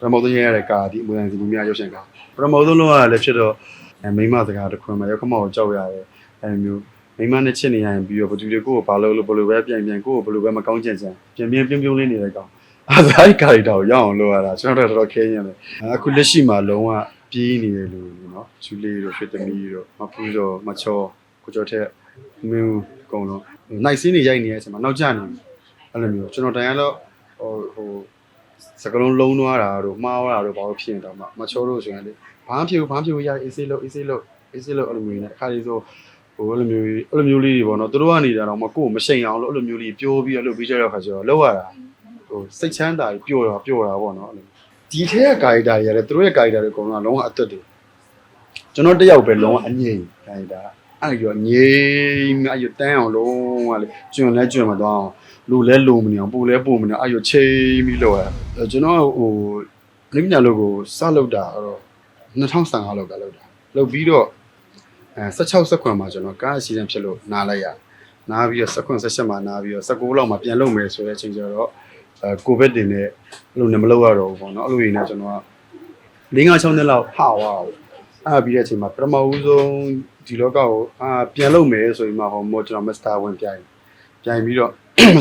ပထမဆုံးရရတဲ့ကာဒီအမွေတိုင်းစီများရုပ်ရှင်ကာပထမဆုံးလုံးရလည်းဖြစ်တော့အဲမိမစကားတစ်ခွန်းမှာရောက်ခမောကိုကြောက်ရတယ်အဲမျိုးမိမနဲ့ချစ်နေရရင်ပြီးတော့ဘသူတွေကိုကိုဘာလို့လို့ဘလို့ပဲပြန်ပြန်ကိုကိုဘလို့ပဲမကောင်းချင်ချင်ပြန်ပြန်ပြုံးပြုံးလေးနေတဲ့ကောင်အဲဒါဒီကာရီတာကိုရအောင်လုပ်ရတာကျွန်တော်တို့တော်တော်ခဲရင်တယ်အခုလက်ရှိမှာလုံးဝပြေးနေတယ်လို့နော်ချူလေးတို့ရွှေသမီးတို့မပူးတော့မချောကိုကျော်ထက်မင်းအကုန်လုံးနိုင်စင်းနေရိုက်နေတဲ့အချိန်မှာနောက်ကျနေပြီအဲ့လိုမျိုးကျွန်တော်တန်ရတော့ဟိုဟို စကလုံးလုံးသွားတာတို့မှားသွားတာတို့ဘာလို့ဖြစ်နေတာမှမချိုးလို့ဆိုရင်လေဘာမှဖြစ်ဘူးဘာမှဖြစ်ဘူးရအေးဆေးလို့အေးဆေးလို့အေးဆေးလို့အဲ့လိုမျိုးနဲ့အခါလေးဆိုဟိုအဲ့လိုမျိုးအဲ့လိုမျိုးလေးတွေပေါ့နော်သူတို့ကနေကြတော့မကိုယ်မရှိန်အောင်လို့အဲ့လိုမျိုးလေးပြောပြီးတော့လုပ်ပြီးကြတဲ့ခါကျတော့လောက်ရတာဟိုစိတ်ချမ်းသာပြီးပျော့တာပျော့တာပေါ့နော်အဲ့လိုဒီထဲကကာရီတာတွေရတယ်သူတို့ရဲ့ကာရီတာတွေအကုန်လုံးကလုံးဝအသက်တွေကျွန်တော်တယောက်ပဲလုံးဝအငြိမ်ကာရီတာ အဲ့ရောငြိမ်အဲ့ရတန်းအောင်လုံးဝလေကျွန်းလဲကျွန်းမသွားအောင်လူလဲလူမနေအောင်ပူလဲပူမနေအောင်အဲ့ရချိန်ပြီးလောက်ရအဲကျွန်တော်ဟိုနိမညာလို့ကိုစလောက်တာတော့2015လောက်ကလောက်တာလောက်ပြီးတော့အဲ16 16မှာကျွန်တော်ကားအစီအစဉ်ဖြစ်လို့နားလိုက်ရနားပြီးတော့16 17မှာနားပြီးတော့19လောက်မှာပြန်လုပ်မယ်ဆိုတဲ့အချိန်ကျတော့အဲကိုဗစ်တင်နဲ့အဲ့လိုနဲ့မလုပ်ရတော့ဘူးပေါ့နော်အဲ့လိုရင်းနဲ့ကျွန်တော်က၄၅6နှစ်လောက်ဟာဝါအဲ့ပြီးတဲ့အချိန်မှာပထမဦးဆုံး ဒီလောကကိုအာပြန်လုပ်မယ်ဆိုရင်မှဟောမို့ကျွန်တော်မစ္စတာဝင်ပြိုင်ပြိုင်ပြီးတော့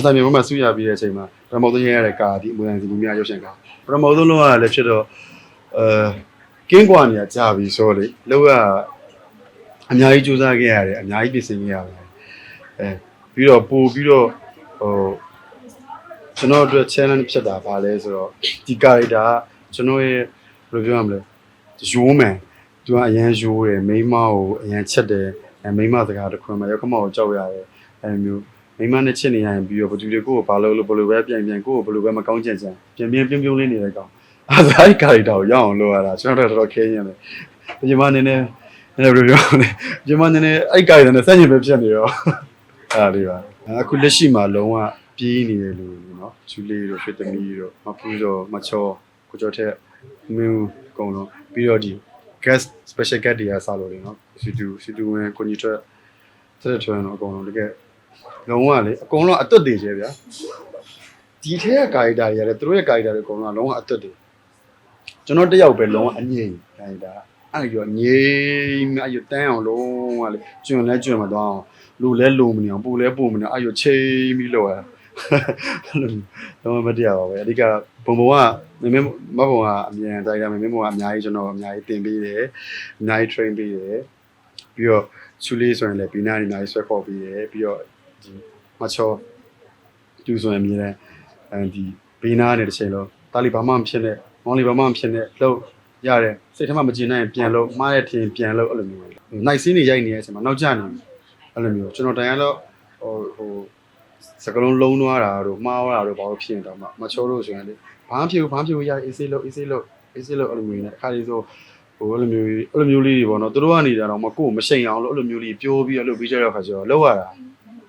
စာမြေပေါ်မှာဆူရပြီးတဲ့အချိန်မှာပထမဆုံးရရတဲ့ကာဒီအမွေတိုင်းစီများရုပ်ရှင်ကာပထမဆုံးလုံးရလည်းဖြစ်တော့အဲကင်းကွာနေရကြာပြီဆိုလေလောက်ရအများကြီးစူးစမ်းခဲ့ရတယ်အများကြီးပြင်ဆင်ခဲ့ရတယ်အဲပြီးတော့ပို့ပြီးတော့ဟိုကျွန်တော်အတွက် challenge ဖြစ်တာဗာလဲဆိုတော့ဒီ character ကကျွန်တော်ရဲ့ဘယ်လိုပြောရမလဲရိုးမှန် သူကအရန်ရိုးတယ်မိန်းမကိုအရန်ချက်တယ်အဲမိန်းမစကားတစ်ခွန်းမှာရောက်ခမောကိုကြောက်ရတယ်အဲမျိုးမိမနဲ့ချစ်နေရရင်ပြီးတော့ဘသူတွေကိုကိုဘာလို့လို့ဘလို့ပဲပြန်ပြန်ကိုကိုဘလို့ပဲမကောင်းချင်ချင်ပြန်ပြန်ပြုံးပြုံးလေးနေတဲ့ကောင်အဲဒါဒီကာရီတာကိုရအောင်လုပ်ရတာကျွန်တော်တို့တော်တော်ခဲရင်လေဒီမှာနည်းနည်းနည်းနည်းဘယ်လိုပြောလဲဒီမှာနည်းနည်းအဲ့ကာရီတာနဲ့စက်ညင်ပဲဖြစ်နေရောအဲ့ဒါလေးပါအခုလက်ရှိမှာလုံးဝပြေးနေတယ်လို့နော်ချူလေးတို့ရွှေသမီးတို့မပူးတော့မချောကိုကျော်ထက်မင်းအကုန်လုံးပြီးတော့ဒီ guest special guest တွေကစားလို့လေနော်စီတူစီတူဝင်ကိုညီထွက်တဲ့ထွန်းတော့အကုန်လုံးတကယ်လုံးဝလေအကုန်လုံးအသွတ်တွေကျဲဗျာဒီထဲကကာရီတာတွေရတယ်သူတို့ရဲ့ကာရီတာတွေအကုန်လုံးကလုံးဝအသွတ်တွေကျွန်တော်တယောက်ပဲလုံးဝအငြိမ်ကာရီတာအဲ့ရောငြိမ်အဲ့ရတန်းအောင်လုံးဝလေကျွန်းလဲကျွန်းမသွားအောင်လူလဲလူမနေအောင်ပူလဲပူမနေအောင်အဲ့ရချိန်ပြီးလောက်ရအဲ့ လိုလုံးဝမတရားပါပဲအဓိကဘုံဘုံကမင်းမဘုံကအမြန်တိုင်းကမင်းဘုံကအများကြီးကျွန်တော်အများကြီးတင်ပေးတယ်အများကြီး train ပေးတယ်ပြီးတော့ချူလေးဆိုရင်လည်းဘီနာနေအများကြီးဆွဲခေါ်ပေးတယ်ပြီးတော့ဒီမချောသူဆိုရင်အမြဲတမ်းအဲဒီဘေးနားနဲ့တစ်ချိန်လုံးတာလီဘာမှမဖြစ်နဲ့မောင်လီဘာမှမဖြစ်နဲ့လှုပ်ရတယ်စိတ်ထဲမှာမကျင်နိုင်ရင်ပြန်လှုပ်မှားရထင်ပြန်လှုပ်အဲ့လိုမျိုးနိုင်စင်းနေရိုက်နေတဲ့အချိန်မှာနောက်ကျနေပြီအဲ့လိုမျိုးကျွန်တော်တန်ရတော့ဟိုဟို စကလုံးလုံးသွားတာတို့မှားသွားတာတို့ဘာလို့ဖြစ်နေတာမှမချောလို့ဆိုရင်လေဘာမှဖြစ်ဘူးဘာမှဖြစ်ဘူးရအေးဆေးလို့အေးဆေးလို့အေးဆေးလို့အဲ့လိုမျိုးနဲ့အခါလေးဆိုဟိုအဲ့လိုမျိုးအဲ့လိုမျိုးလေးတွေပေါ့နော်သူတို့ကနေကြတော့မကိုယ်မရှိန်အောင်လို့အဲ့လိုမျိုးလေးပြောပြီးတော့လုပ်ပြီးကြတဲ့အခါကျတော့လောက်ရတာ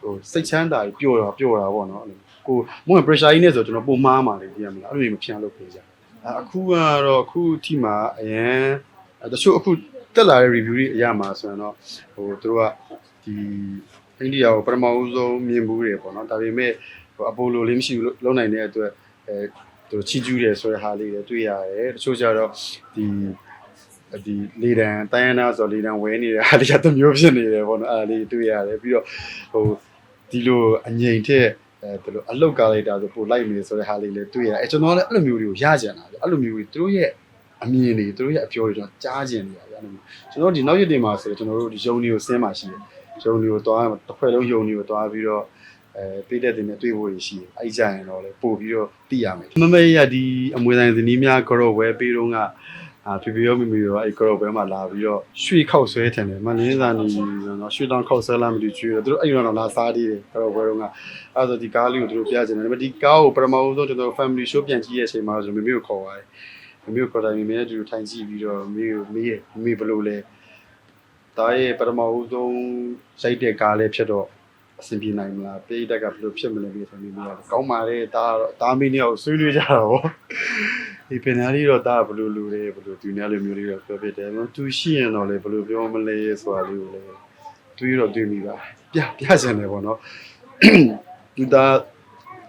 ဟိုစိတ်ချမ်းသာပြီးပျော်တာပျော်တာပေါ့နော်အဲ့လိုကိုမဟုတ် pressure ကြီးနဲ့ဆိုကျွန်တော်ပုံမှားမှာလေပြရမလားအဲ့လိုမျိုးမဖြန့်လို့ပြေးကြအအခုကတော့အခုအထိမှာအရင်တချို့အခုတက်လာတဲ့ review တွေအရမှာဆိုရင်တော့ဟိုသူတို့ကဒီ အိန္ဒိယကိုပထမဦးဆုံးမြင်ဘူးတယ်ပေါ့နော်ဒါပေမဲ့ဟိုအပိုလိုလေးမရှိဘူးလို့လုံးနိုင်တဲ့အတွက်အဲသူတို့ချီကျူးတယ်ဆိုတဲ့ဟာလေးတွေတွေ့ရတယ်တချို့ကျတော့ဒီဒီလေတံတိုင်းရနာဆိုလေတံဝဲနေတဲ့ဟာတွေကတစ်မျိုးဖြစ်နေတယ်ပေါ့နော်အဲ့ဒါလေးတွေ့ရတယ်ပြီးတော့ဟိုဒီလိုအငြိမ်ထက်အဲဒီလိုအလုတ်ကားလိုက်တာဆိုပို့လိုက်နေဆိုတဲ့ဟာလေးလည်းတွေ့ရအဲကျွန်တော်လည်းအဲ့လိုမျိုးတွေကိုရကြံတာဗျအဲ့လိုမျိုးတွေသူတို့ရဲ့အမြင်တွေသူတို့ရဲ့အပြောတွေကျွန်တော်ကြားကျင်နေရတယ်အဲ့လိုမျိုးကျွန်တော်ဒီနောက်ရက်တွေမှာဆိုကျွန်တော်တို့ဒီယုံတွေကိုဆင်းမှာရှိတယ် ယုံတွေကိုတွားတစ်ခွက်လုံးယုံတွေကိုတွားပြီးတော့အဲပေးတဲ့တင်နဲ့တွေ့ဖို့ရှိတယ်အဲ့ကြရင်တော့လေပို့ပြီးတော့သိရမယ်မမေရဒီအမွေတိုင်းဇနီးများကတော့ဝဲပေးတော့ကအာဖီဖီရောမီမီရောအဲ့ကတော့ဘဲမှာလာပြီးတော့ရွှေခောက်ဆွဲထင်တယ်မလင်းစာနေနော်ရွှေတောင်ခောက်ဆွဲလာမသိကျွေးတယ်သူတို့အဲ့ရောတော့လာစားသေးတယ်ကတော့ဘဲတော့ကအဲ့ဆိုဒီကားလေးကိုသူတို့ပြချင်တယ်ဒါပေမဲ့ဒီကားကိုပထမဦးဆုံးကျွန်တော် family show ပြန်ကြည့်ရတဲ့အချိန်မှာကျွန်တော်မမေကိုခေါ်သွားတယ်မမေကိုခေါ်တိုင်းမမေနဲ့တူထိုင်ကြည့်ပြီးတော့မမေကိုမေးရမမေဘယ်လိုလဲ ဒါရဲ့ပထမဦးဆုံးစိုက်တဲ့ကားလေးဖြစ်တော့အဆင်ပြေနိုင်မလားပိတ်တက်ကဘယ်လိုဖြစ်မလဲပြီးဆိုနေမိရတယ်ကောင်းပါလေဒါကတော့ဒါမင်းနဲ့ကိုဆွေးနွေးကြတာဗောဒီပင်နာလေးတော့ဒါဘယ်လိုလူလဲဘယ်လိုသူများလိုမျိုးလေးတော့ပြောပြတယ်။သူရှိရင်တော့လေဘယ်လိုပြောမလဲဆိုတာလေးကိုလေတွေးတော့တွေးမိပါပြပြချင်တယ်ပေါ့နော်။သူသား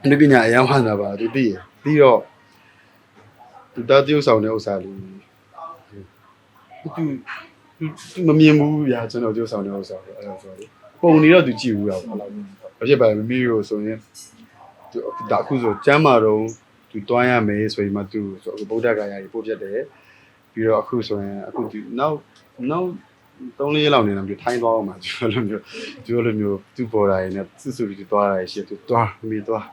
အနုပညာအယံဟန်တာပါသူသိရပြီးတော့သူတားတရုပ်ဆောင်တဲ့ဥစ္စာလေးသူသူသူ မမြင်ဘူးဗျာကျွန်တော်တရုပ်ဆောင်တဲ့ဥစ္စာကိုအဲ့လိုဆိုတော့ပုံနေတော့သူကြည့်ဘူးတော့ဘာလို့ဘာဖြစ်ပါလဲမမေကိုဆိုရင်သူဒါအခုဆိုကျမ်းမာတော့သူတွားရမယ်ဆိုရင်မှသူဆိုဗုဒ္ဓဂါယာကြီးပို့ပြတ်တယ်ပြီးတော့အခုဆိုရင်အခုသူနောက်နောက်သုံးလေးရက်လောက်နေတော့ပြထိုင်းသွားအောင်မှာသူလိုမျိုးသူလိုမျိုးသူပေါ်လာရင်လည်းစွစွပြီးသွားတာရှိသူသွားမိသွား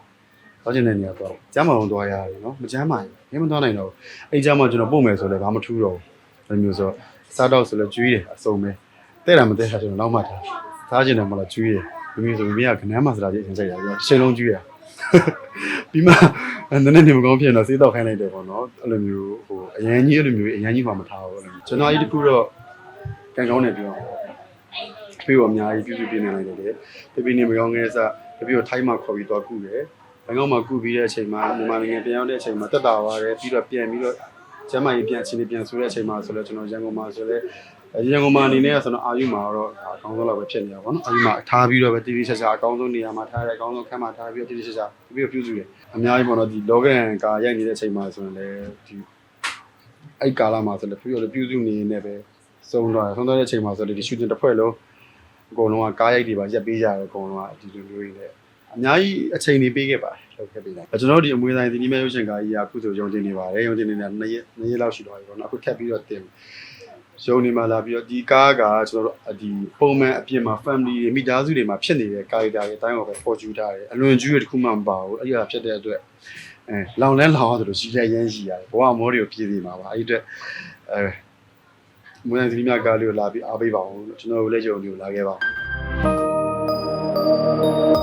သွားချင်တဲ့နေရာသွားကျမ်းမာအောင်သွားရတယ်နော်မကျမ်းမာရင်မင်းမသွားနိုင်တော့အဲ့ကျမ်းမာကျွန်တော်ပို့မယ်ဆိုလည်းဘာမှထူးတော့ဘူးအဲ့မျိုးဆို စားတော့ဆိုလည်းကျွေးတယ်အစုံပဲတဲ့တာမတဲ့တာကျွန်တော်နောက်မှထားစားချင်တယ်မလားကျွေးတယ်ဒီမျိုးဆိုမိကခနမ်းမှာစတာကြီးအရင်စိတ်ရပြီးရှင်းလုံးကျွေးရပြီးမှနည်းနည်းနေမကောင်းဖြစ်တော့စေးတော့ခိုင်းလိုက်တယ်ပေါ့နော်အဲ့လိုမျိုးဟိုအရန်ကြီးအဲ့လိုမျိုးအရန်ကြီးမှမထားဘူးအဲ့လိုမျိုးကျွန်တော်အဲ့ဒီတစ်ခုတော့ကံကောင်းတယ်ပြောဖေးကိုအများကြီးပြုစုပြနေလိုက်တယ်တပီနေမကောင်းခဲ့စတပီကိုထိုင်းမှာခေါ်ပြီးတော့ကုတယ်ဘန်ကောက်မှာကုပြီးတဲ့အချိန်မှာမြန်မာနိုင်ငံပြန်ရောက်တဲ့အချိန်မှာတက်တာသွားတယ်ပြီးတော့ပြန်ပြီးတော့ ကျမ်းမာရေးပြန်ချင်းလေးပြန်ဆိုတဲ့အချိန်မှာဆိုတော့ကျွန်တော်ရန်ကုန်မှာဆိုလဲရန်ကုန်မှာအနေနဲ့ဆိုတော့အာယူမှာတော့အကောင်းဆုံးလောက်ပဲဖြစ်နေတာပေါ့နော်အာယူမှာထားပြီးတော့ပဲတီဗီချက်ချက်အကောင်းဆုံးနေရာမှာထားရတယ်အကောင်းဆုံးခန်းမှာထားပြီးတော့တီဗီချက်ချက်ပြီးတော့ပြုစုတယ်အများကြီးပေါ့နော်ဒီလောကန်ကာရိုက်နေတဲ့အချိန်မှာဆိုရင်လည်းဒီအဲ့ကာလမှာဆိုလည်းပြီးတော့ပြုစုနေနေပဲစုံတော့ဆုံးတော့တဲ့အချိန်မှာဆိုလည်းဒီရှူတင်တစ်ဖွဲ့လုံးအကုန်လုံးကကားရိုက်တွေပါရက်ပေးကြတယ်အကုန်လုံးကဒီလိုမျိုးတွေနဲ့ အများကြီးအချိန်နေပေးခဲ့ပါတယ်လုပ်ခဲ့ပေးတယ်ကျွန်တော်တို့ဒီအမွေဆိုင်ဒီနီမဲရုပ်ရှင်ကားကြီးကအခုဆိုရုံတင်နေပါတယ်ရုံတင်နေတာနှစ်ရက်နှစ်ရက်လောက်ရှိသွားပြီပေါ့နော်အခုထပ်ပြီးတော့တင်ရုံနေမှာလာပြီးတော့ဒီကားကကျွန်တော်တို့ဒီပုံမှန်အပြင်မှာ family တွေမိသားစုတွေမှာဖြစ်နေတဲ့ character တွေအတိုင်းအောင်ပဲပေါ်ကျူထားတယ်အလွန်ကျူးရတစ်ခုမှမပါဘူးအဲ့ဒီဟာဖြစ်တဲ့အတွက်အဲလောင်လဲလောင်ရတယ်လို့ရှိလဲရမ်းရှိရတယ်ဘဝမောတွေကိုပြည့်နေမှာပါအဲ့ဒီအတွက်အဲမွေးနေ့ဒီမြကားလေးကိုလာပြီးအားပေးပါအောင်ကျွန်တော်တို့လည်းကြုံပြီးလာခဲ့ပါဦး